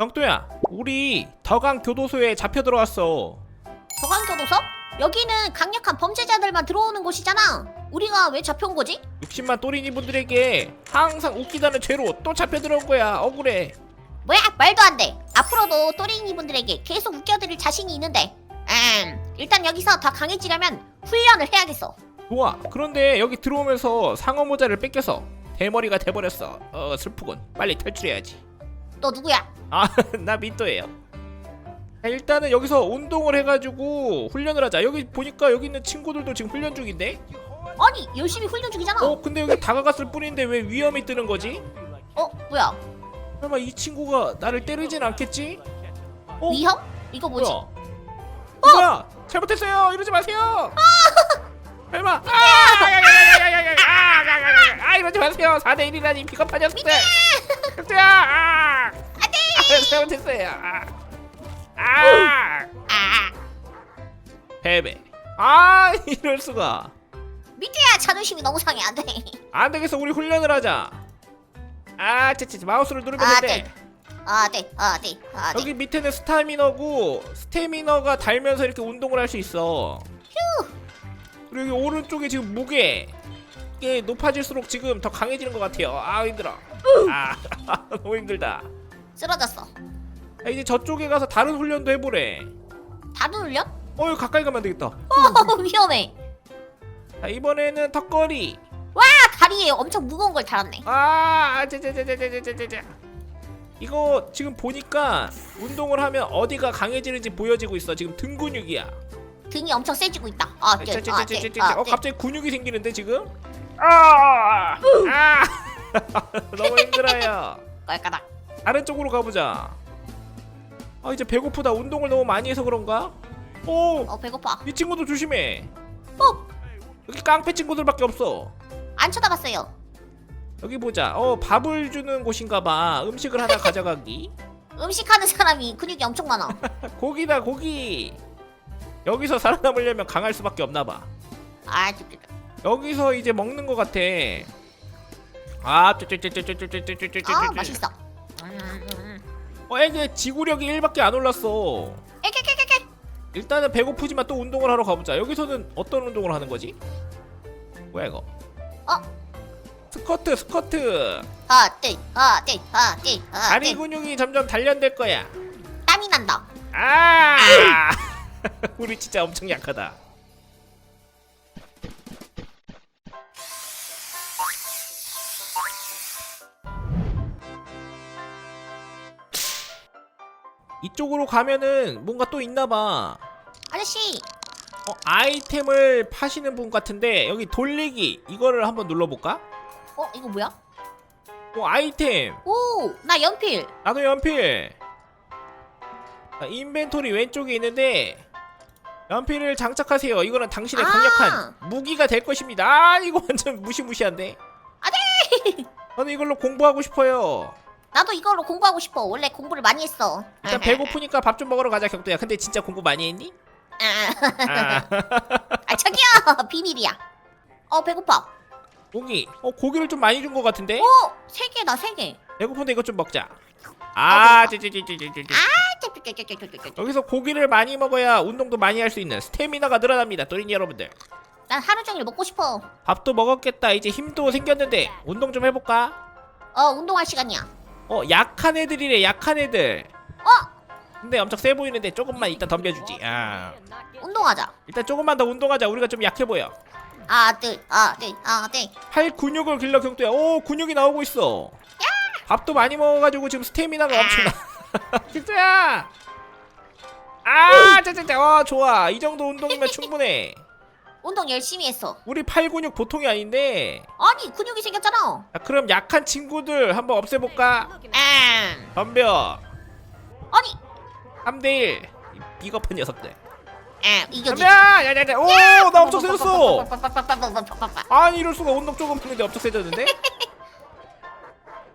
영도야 우리 더강 교도소에 잡혀 들어왔어 서강교도소? 여기는 강력한 범죄자들만 들어오는 곳이잖아. 우리가 왜 잡혀온 거지? 60만 또린이 분들에게 항상 웃기다는 죄로 또 잡혀 들어온 거야 억울해 뭐야? 말도 안 돼. 앞으로도 또린이 분들에게 계속 웃겨드릴 자신이 있는데. 음, 일단 여기서 더 강해지려면 훈련을 해야겠어. 좋아 그런데 여기 들어오면서 상어 모자를 뺏겨서 대머리가 돼버렸어 어 슬프군 빨리 탈출해야지 너 누구야? 아나 민또예요 자, 일단은 여기서 운동을 해가지고 훈련을 하자 여기 보니까 여기 있는 친구들도 지금 훈련 중인데 아니, 열심히 훈련 중이잖아. 어 근데 여기 다가갔을 뿐인데 왜 위험이 뜨는 거지? 어, 뭐야? 설마 이 친구가 나를 때리진 않겠지? 어? 위험? 이거 뭐지? 뭐야? 뭐야? 잘못했어요. 이러지 마세요. 설마? 아! 아! 아! 이러지 마세요. 4대 1이라니 비겁한 녀석들. 흑수야. 아! 안돼. 잘못했어요. 아! 아! 아, 패배. 아, 이럴 수가. 미트야 자존심이 너무 상해 안 돼. 안 되겠어. 우리 훈련을 하자. 아, 쟤쟤 마우스를 누르면 아, 돼. 네. 아, 네, 아, 네, 아, 네. 여기 밑에는 스타미너고 스태미너가 달면서 이렇게 운동을 할 수 있어. 그리고 여기 오른쪽에 지금 무게 이 게 높아질수록 지금 더 강해지는 것 같아요. 아 힘들어. 아 너무 힘들다. 쓰러졌어. 아, 이제 저쪽에 가서 다른 훈련도 해보래. 다른 훈련? 어 여기 가까이 가면 안 되겠다. 어, 위험해. 자, 이번에는 턱걸이. 아, 다리에 엄청 무거운 걸 달았네. 아 짜자자자자자자자. 이거 지금 보니까 운동을 하면 어디가 강해지는지 보여지고 있어. 지금 등 근육이야. 등이 엄청 세지고 있다. 아, 네, 아, 네, 짜자자자자자. 아, 어 네. 갑자기 근육이 생기는데 지금? 아, 아, 너무 힘들어요. 깔까닥. 다른 쪽으로 가보자. 아 이제 배고프다. 운동을 너무 많이 해서 그런가? 오, 어, 배고파. 이 친구도 조심해. 어, 여기 깡패 친구들밖에 없어. 안 쳐다봤어요. 여기 보자. 어 밥을 주는 곳인가봐. 음식을 하나 가져가기. 음식하는 사람이 근육이 엄청 많아. 고기다 고기. 여기서 살아남으려면 강할 수밖에 없나봐. 아, 저. 여기서 이제 먹는 것 같아. 아, 쭈쭈쭈쭈쭈쭈쭈쭈쭈쭈쭈. 아, 맛있어. 음, 음. 어, 이게 지구력이 1밖에 안 올랐어. 에케케케케. 일단은 배고프지만 또 운동을 하러 가보자. 여기서는 어떤 운동을 하는 거지? 뭐야 이거? 어, 스쿼트, 스쿼트. 아, 네, 아, 다리 네. 근육이 점점 단련될 거야. 땀이 난다. 아! 우리 진짜 엄청 약하다. 이쪽으로 가면은 뭔가 또 있나봐. 아저씨, 어, 아이템을 파시는 분 같은데 여기 돌리기 이거를 한번 눌러볼까? 어, 이거 뭐야? 어, 아이템 오, 나 연필. 나도 연필 아, 인벤토리 왼쪽에 있는데 연필을 장착하세요 이거는 당신의 아. 강력한 무기가 될 것입니다 아 이거 완전 무시무시한데 아네. 저는 이걸로 공부하고 싶어요 나도 이걸로 공부하고 싶어. 원래 공부를 많이 했어. 일단 배고프니까 밥 좀 먹으러 가자 격도야 근데 진짜 공부 많이 했니? 아, 아 아 저기요, 비밀이야. 어, 배고파. 고기 어 고기를 좀 많이 준 것 같은데? 오, 세 개다, 세 개. 배고픈데 이것 좀 먹자 아, 아. 찌찌찌찌찌찌 아. 여기서 고기를 많이 먹어야 운동도 많이 할 수 있는 스태미나가 늘어납니다 또린이 여러분들 난 하루 종일 먹고 싶어. 밥도 먹었겠다 이제 힘도 생겼는데 운동 좀 해볼까? 어, 운동할 시간이야. 어 약한 애들이래 약한 애들. 어, 근데 엄청 세 보이는데 조금만 이따 덤벼주지. 아. 운동하자. 일단 조금만 더 운동하자. 우리가 좀 약해 보여. 아, 네, 아, 네, 아, 네. 팔 근육을 길러 경도야. 오 근육이 나오고 있어. 밥도 많이 먹어가지고 지금 스태미나가 엄청나. 경도야. 아 짜짜짜. 어 좋아. 이 정도 운동이면 충분해 운동 열심히 했어. 우리 팔 근육 보통이 아닌데. 아니, 근육이 생겼잖아. 자, 그럼 약한 친구들 한번 없애볼까? 아, 덤벼. 아니, 3대1 비겁한 녀석들. 아, 이겨지. 덤벼! 야야야 오 나 엄청 세졌어. 아니 이럴 수가 운동 조금 했는데 엄청 세졌는데?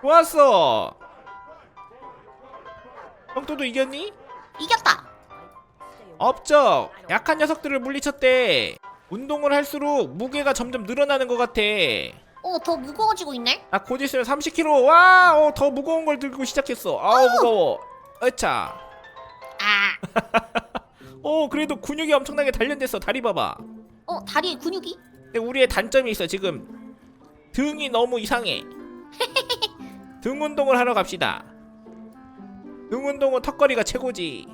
좋았어. 형또도 이겼니? 이겼다. 업적 약한 녀석들을 물리쳤대 운동을 할수록 무게가 점점 늘어나는 것 같아. 어, 더 무거워지고 있네. 나곧 있으면 30kg 와더 무거운 걸 들고 시작했어. 아우 무거워. 어차. 아, 어 그래도 근육이 엄청나게 단련됐어 다리 봐봐. 어 다리에 근육이? 근데 우리의 단점이 있어 지금. 등이 너무 이상해. 등 운동을 하러 갑시다. 등 운동은 턱걸이가 최고지.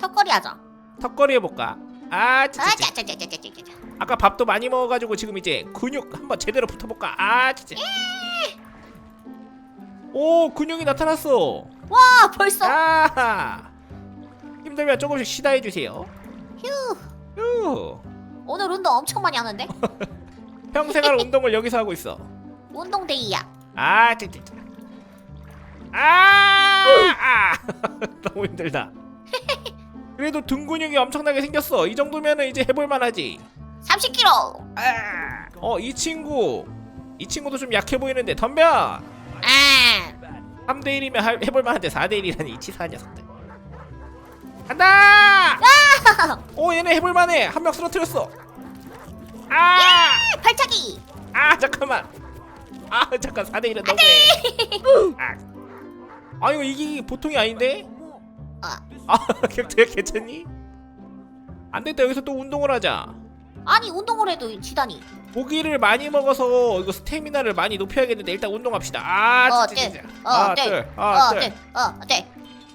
턱걸이 하자. 턱걸이 해볼까? 아 아, 진짜 짜짜 짜짜짜짜짜. 아까 밥도 많이 먹어가지고 지금 이제 근육 한번 제대로 붙어볼까? 아 진짜. 오 근육이 나타났어. 와, 벌써. 아 힘들면 조금씩 쉬다 해주세요. 휴. 휴. 오늘 운동 엄청 많이 하는데? 평생할 운동을 여기서 하고 있어. 운동 데이야. 아 진짜. 아, 아! 너무 힘들다. 그래도 등 근육이 엄청나게 생겼어. 이 정도면은 이제 해볼만하지 30kg. 어이 친구. 이 친구도 좀 약해 보이는데 덤벼! 아, 3대 1이면 해볼 만한데 4대 1이라니 치사한 녀석들. 간다! 오 얘네 해볼 만해. 한 명 쓰러뜨렸어. 아! 발차기. 아 잠깐만. 아 잠깐 4대 1은 너무해. 아. 아 이거 이게 보통이 아닌데? 아, 아 격투야 괜찮니? 안됐다. 여기서 또 운동을 하자 아니 운동을 해도 지다니. 고기를 많이 먹어서 이거 스태미나를 많이 높여야겠는데 일단 운동합시다 아 어, 진짜 네. 진짜 어, 네. 둘, 어, 아, 둘. 네. 어, 네.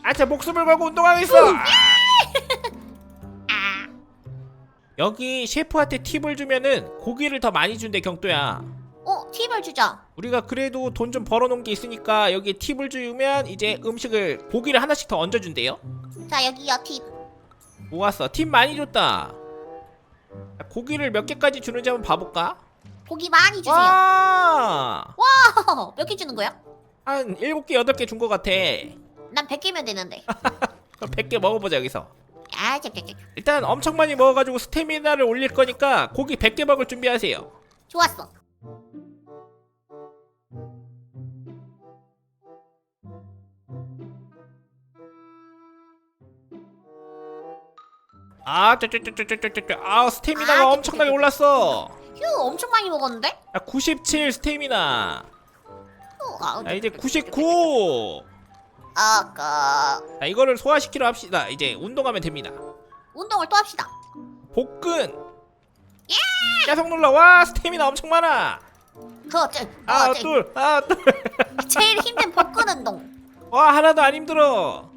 아차 목숨을 걸고 운동하겠어 아. 아, 여기 셰프한테 팁을 주면은 고기를 더 많이 준대 경도야 어, 팁을 주자. 우리가 그래도 돈 좀 벌어놓은 게 있으니까 여기 팁을 주면 이제 음식을 고기를 하나씩 더 얹어준대요 자, 여기요 팁. 모았어 팁 많이 줬다 고기를 몇 개까지 주는지 한번 봐볼까? 고기 많이 주세요. 와! 몇 개 주는 거야? 한 7개, 8개 준 것 같아 난 100개면 되는데. 그럼 100개 먹어보자 여기서 아, 짭짭짭. 일단 엄청 많이 먹어가지고 스태미나를 올릴 거니까 고기 100개 먹을 준비하세요 좋았어. 아, 쩌쩌쩌쩌쩌쩌쩌. 아, 스태미나가 아, 엄청나게 올랐어. 휴, 엄청 많이 먹었는데? 아, 97 스태미나. 휴, 아, 자, 이제 99. 아까 자, 이거를 소화시키러 합시다. 이제 운동하면 됩니다. 운동을 또 합시다. 복근. 계속 눌러. 와, 스태미나 엄청 많아. 그, 저, 아, 어, 저, 둘, 아, 둘. 제일 힘든 복근 운동. 와, 하나도 안 힘들어.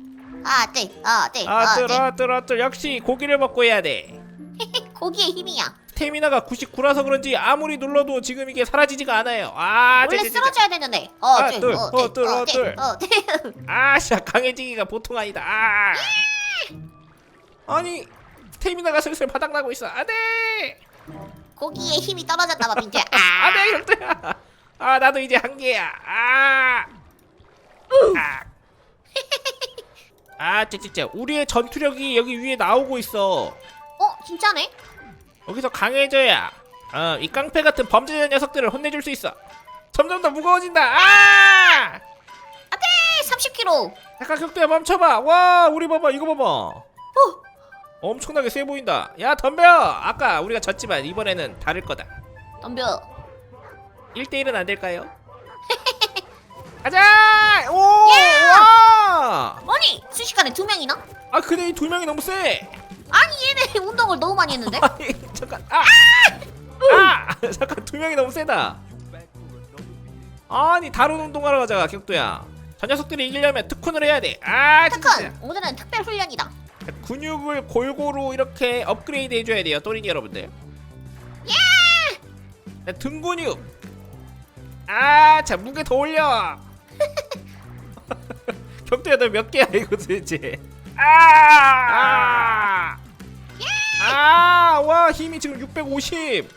아, 네, 아, 네, 아, 아, 둘, 네. 아, 둘, 아, 둘. 역시 고기를 먹고 해야 돼. 고기의 힘이야. 스태미나가 99라서 그런지 아무리 눌러도 지금 이게 사라지지가 않아요. 아, 원래. 쓰러져야 되는데. 어, 아, 네, 둘, 어, 어, 네, 둘, 어, 네, 둘. 어, 네. 아, 씨, 강해지기가 보통 아니다. 아. 아니, 스태미나가 슬슬 바닥나고 있어. 아, 네. 고기의 힘이 떨어졌나 봐, 민트야. 아, 아, 네, 형들아. 아, 나도 이제 한계야. 아. 아. 아, 찌찌찌. 우리의 전투력이 여기 위에 나오고 있어. 어, 진짜네? 여기서 강해져야 어, 이 깡패 같은 범죄자 녀석들을 혼내줄 수 있어. 점점 더 무거워진다. 아! 네, 30kg. 잠깐 격도야 멈춰봐. 와, 우리 봐봐. 이거 봐봐. 엄청나게 세 보인다. 야, 덤벼. 아까 우리가 졌지만 이번에는 다를 거다. 덤벼. 1대1은 안 될까요? 가자! 아니, 순식간에 두 명이나? 아, 근데 이 두 명이 너무 세. 아니, 얘네 운동을 너무 많이 했는데? 아니, 잠깐. 아! 아! 잠깐 두 명이 너무 세다. 아니, 다른 운동하러 가자, 격도야. 저 녀석들이 이기려면 특훈을 해야 돼. 아, 진짜. 특훈, 오늘은 특별 훈련이다. 근육을 골고루 이렇게 업그레이드 해줘야 돼요, 또린이 여러분들. 야! 등 근육. 아, 자 무게 더 올려. 격도야 너 몇 개야 이거 도대체? 아! 아! 와 힘이 지금 650,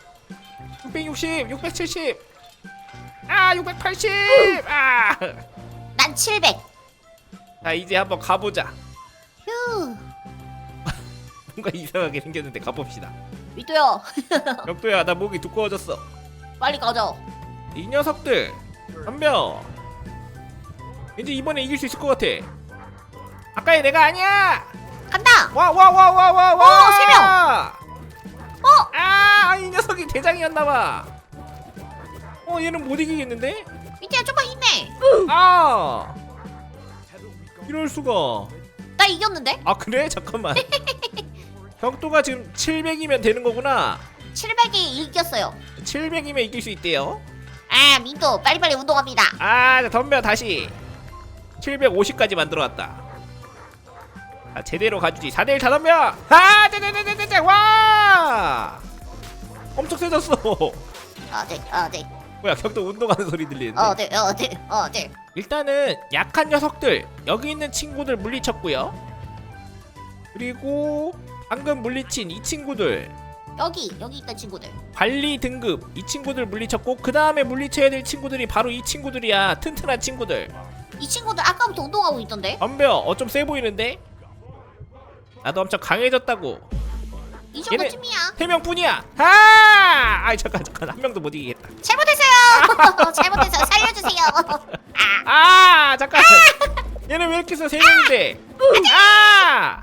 660, 670. 아, 680. 아! 난 700. 자 이제 한번 가보자. 휴, 뭔가 이상하게 생겼는데 가봅시다. 미도야, 격도야 나 목이 두꺼워졌어. 빨리 가자. 이 녀석들 덤벼 왠지 이번에 이길 수 있을 것 같아 아까의 내가 아니야 간다. 와 와 와 와 와와 어, 세 명. 어? 아 이 녀석이 대장이었나 봐 어 얘는 못 이기겠는데? 미도야, 좀만 힘내. 아 이럴 수가 나 이겼는데? 아 그래? 잠깐만 격도가 지금 700이면 되는 거구나 700이 이겼어요. 700이면 이길 수 있대요 아 민도 빨리빨리 운동합니다. 아 덤벼 다시 750까지 만들어왔다. 아 제대로 가주지. 4대1 다 덤벼 아 떼떼떼떼떼 와! 엄청 세졌어. 어네 어네. 뭐야 격도 운동하는 소리 들리는데? 어네 어네 어네. 일단은 약한 녀석들 여기 있는 친구들 물리쳤고요. 그리고 방금 물리친 이 친구들. 여기 여기 있던 친구들. 관리 등급 이 친구들 물리쳤고 그 다음에 물리쳐야 될 친구들이 바로 이 친구들이야. 튼튼한 친구들 이 친구들 아까부터 운동하고 있던데? 덤벼 어좀 세 보이는데 나도 엄청 강해졌다고 이 정도쯤이야. 세 명뿐이야 아 아이 잠깐 잠깐 한 명도 못 이기겠다 잘못했어요. 잘못했어요. 살려주세요. 아 잠깐 얘네 왜 이렇게 세 명인데 아.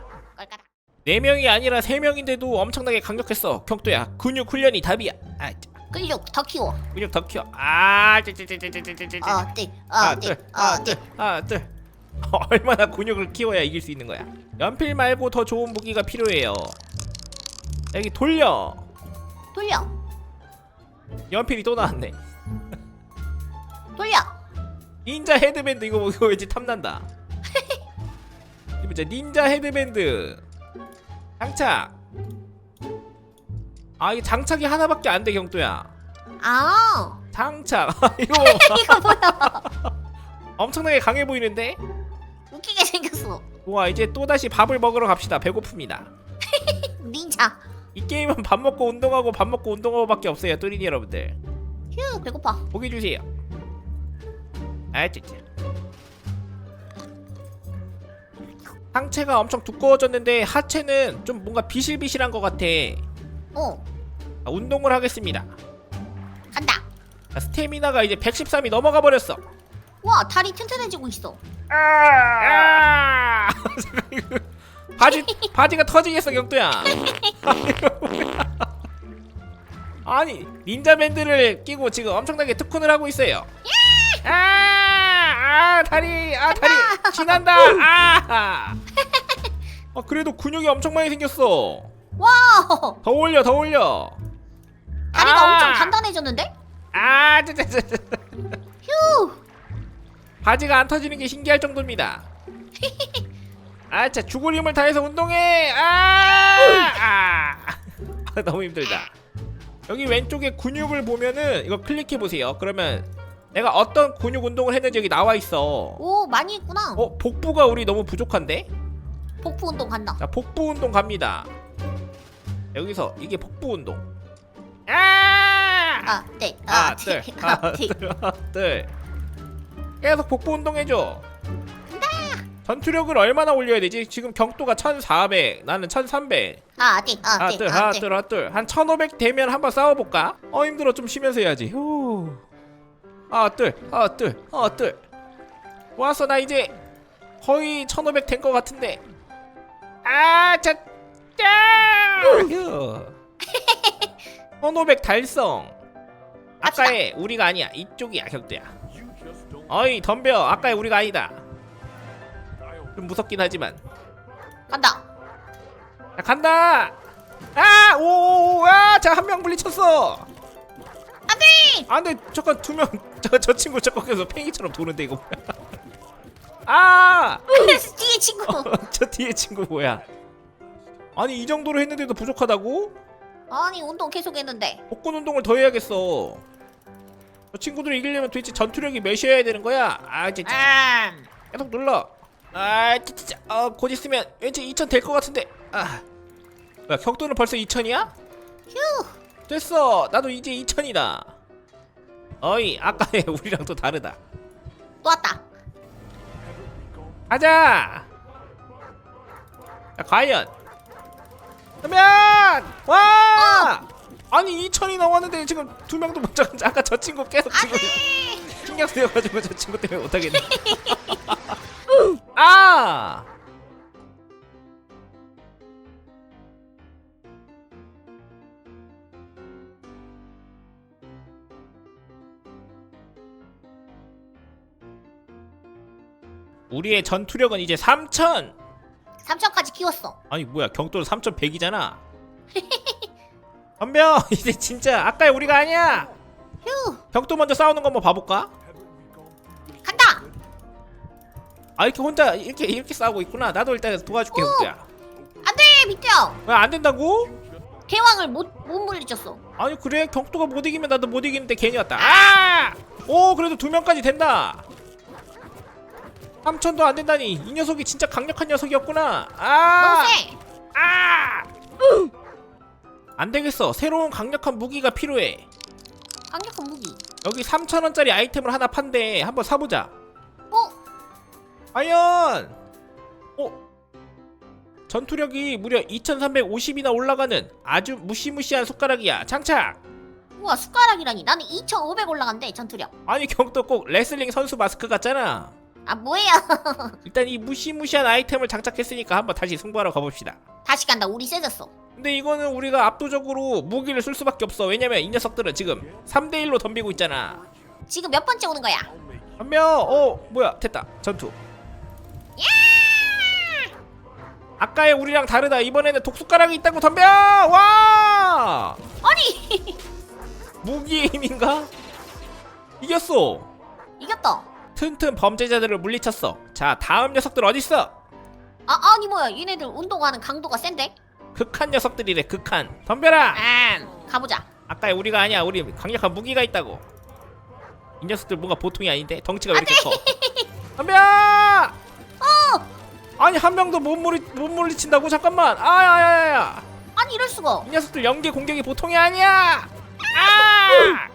네 명이 아니라 세 명인데도 엄청나게 강력했어. 격도야. 근육 훈련이 답이야. 아, 짜, 근육 더 키워. 근육 더 키워. 아, 찌찌찌찌찌찌찌. 어네 하나, 어네 둘, 하나, 어네. 둘, 하나, 둘. 얼마나 근육을 키워야 이길 수 있는 거야. 연필 말고 더 좋은 무기가 필요해요. 여기 돌려. 돌려 연필이 또 나왔네. 돌려. 닌자 헤드밴드 이거 이거 왠지 탐난다. 이거. 닌자 헤드밴드. 장착. 아, 이게 장착이 하나밖에 안 돼, 경도야. 아 장착. 이거 이거 뭐야? 엄청나게 강해 보이는데? 웃기게 생겼어. 우와 이제 또다시 밥을 먹으러 갑시다 배고픕니다 닌자. 이 게임은 밥 먹고 운동하고 밥 먹고 운동하고 밖에 없어요 또리니 여러분들 휴 배고파. 보기 주세요 아 진짜 상체가 엄청 두꺼워졌는데 하체는 좀 뭔가 비실비실한 것 같아 어 아, 운동을 하겠습니다 간다. 자, 스태미나가 이제 113이 넘어가 버렸어 와 다리 튼튼해지고 있어. 아! 바지 바지가 터지겠어 격도야. 아니 닌자 밴드를 끼고 지금 엄청나게 특훈을 하고 있어요. 아, 아 다리 아 다리 지난다. 아. 아 그래도 근육이 엄청 많이 생겼어. 와 더 올려 더 올려. 다리가 아! 엄청 단단해졌는데? 아 진짜. 휴 바지가 안 터지는 게 신기할 정도입니다. 아, 자 죽을 힘을 다해서 운동해. 아, 아, 아, 너무 힘들다. 여기 왼쪽에 근육을 보면은 이거 클릭해 보세요. 그러면 내가 어떤 근육 운동을 했는지 여기 나와 있어. 오 많이 했구나. 어, 복부가 우리 너무 부족한데? 복부 운동 간다. 자, 복부 운동 갑니다. 여기서 이게 복부 운동. 아, 아 네. 하나, 아 둘, 네. 하나, 아 네. 둘, 하나, 둘. 계속 복부 운동해줘. 전투력을 얼마나 올려야 되지? 지금 경도가 1400, 나는 1300. 아 네. 아 네. 둘, 아 네. 둘. 한1500 되면 한번 싸워볼까? 어, 힘들어. 좀 쉬면서 해야지. 후. 하나, 둘, 하나, 둘, 하나, 둘. 왔어, 나 이제 거의 1500 된 것 같은데. 아, 자, 짜! 휴. 1500 달성. 아까의 우리가 아니야. 이쪽이야, 격도야. 어이, 덤벼. 아까의 우리가 아니다. 좀 무섭긴 하지만. 간다. 자, 간다. 아, 오, 아, 자, 한 명 물리쳤어. 안 돼. 아, 근데 잠깐 두 명, 저, 저 친구 저거에서 팽이처럼 도는데 이거 뭐야? 아, 뒤에 친구. 저 뒤에 친구 뭐야? 아니 이 정도로 했는데도 부족하다고? 아니 운동 계속 했는데. 복근 운동을 더 해야겠어. 저 친구들을 이기려면 도대체 전투력이 몇이어야 되는 거야? 아, 진짜. 아. 계속 눌러. 아, 진짜. 어, 곧 있으면 왠지 2000 될 것 같은데. 아. 뭐야, 격도는 벌써 2000이야? 휴. 됐어. 나도 이제 2000이다. 어이, 아까의 우리랑 또 다르다. 또 왔다. 가자. 자, 과연. 그러면 와! 아니 2000이 넘었는데 지금 두 명도 못 잡은 아까 저 친구 계속 지금 신경 쓰여가지고 저 친구 때문에 못하겠네. 아! 우리의 전투력은 이제 3000. 3천까지 키웠어. 아니 뭐야 경도는 3100이잖아 덤벼 이제 진짜 아까의 우리가 아니야 휴, 격도 먼저 싸우는 거 한번 봐볼까? 간다. 아 이렇게 혼자 이렇게 이렇게 싸우고 있구나 나도 일단 도와줄게 오! 형제야 안돼, 민트야. 왜 안 된다고? 대왕을 못못 물리쳤어. 아니 그래 격도가 못 이기면 나도 못 이기는데 괜히 왔다 아! 오 그래도 두 명까지 된다 3천도 안 된다니 이 녀석이 진짜 강력한 녀석이었구나 아! 세. 아! 안 되겠어 새로운 강력한 무기가 필요해 강력한 무기. 여기 3천원짜리 아이템을 하나 판대 한번 사보자 어? 과연 어? 전투력이 무려 2350이나 올라가는 아주 무시무시한 숟가락이야 장착 우와 숟가락이라니. 나는 2,500 올라간대 전투력. 아니 경도 꼭 레슬링 선수 마스크 같잖아 아 뭐예요? 일단 이 무시무시한 아이템을 장착했으니까 한번 다시 승부하러 가봅시다. 다시 간다. 우리 세졌어. 근데 이거는 우리가 압도적으로 무기를 쓸 수밖에 없어. 왜냐면 이 녀석들은 지금 3대1로 덤비고 있잖아. 지금 몇 번째 오는 거야? 한 명? 어 뭐야? 됐다. 전투. 아까의 우리랑 다르다. 이번에는 독숟가락이 있다고 덤벼! 와! 아니! 무기의 힘인가? 이겼어. 이겼다. 튼튼 범죄자들을 물리쳤어. 자 다음 녀석들 어딨어? 아 아니 뭐야. 얘네들 운동하는 강도가 센데? 극한 녀석들이래 극한. 덤벼라! 음 가보자. 아까의 우리가 아니야. 우리 강력한 무기가 있다고. 이 녀석들 뭔가 보통이 아닌데? 덩치가 왜 이렇게 커? 덤벼 어! 아니 한 명도 못 물리 못 물리친다고? 잠깐만. 아야야야야. 아니 이럴 수가. 이 녀석들 연계 공격이 보통이 아니야! 아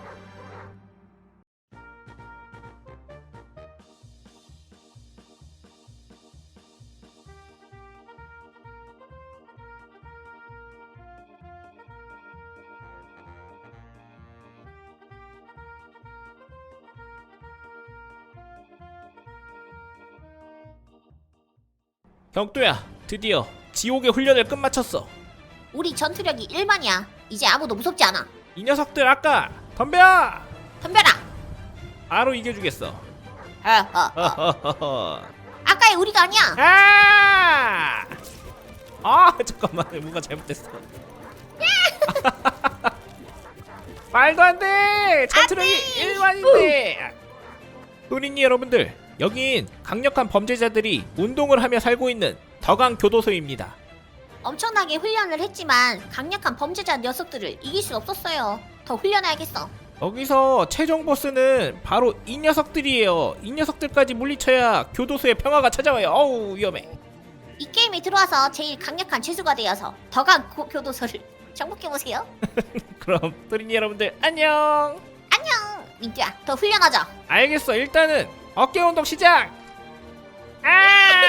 격도야 드디어 지옥의 훈련을 끝마쳤어 우리 전투력이 1만이야. 이제 아무도 무섭지 않아. 이 녀석들 아까 덤벼 덤벼라. 바로 이겨주겠어 어어어. 허허허허. 아까의 우리가 아니야. 아! 아 잠깐만 뭔가 잘못됐어 말도 안돼 전투력이 1만인데 소린이 여러분들 여긴 강력한 범죄자들이 운동을 하며 살고 있는 더강 교도소입니다 엄청나게 훈련을 했지만 강력한 범죄자 녀석들을 이길 수 없었어요. 더 훈련해야겠어. 여기서 최종 보스는 바로 이 녀석들이에요 이 녀석들까지 물리쳐야 교도소의 평화가 찾아와요 어우 위험해 이 게임에 들어와서 제일 강력한 죄수가 되어서 더강 고- 교도소를 정복해보세요. 그럼 소린이 여러분들 안녕 안녕. 민트야 더 훈련하자. 알겠어 일단은 어깨 운동 시작! 아!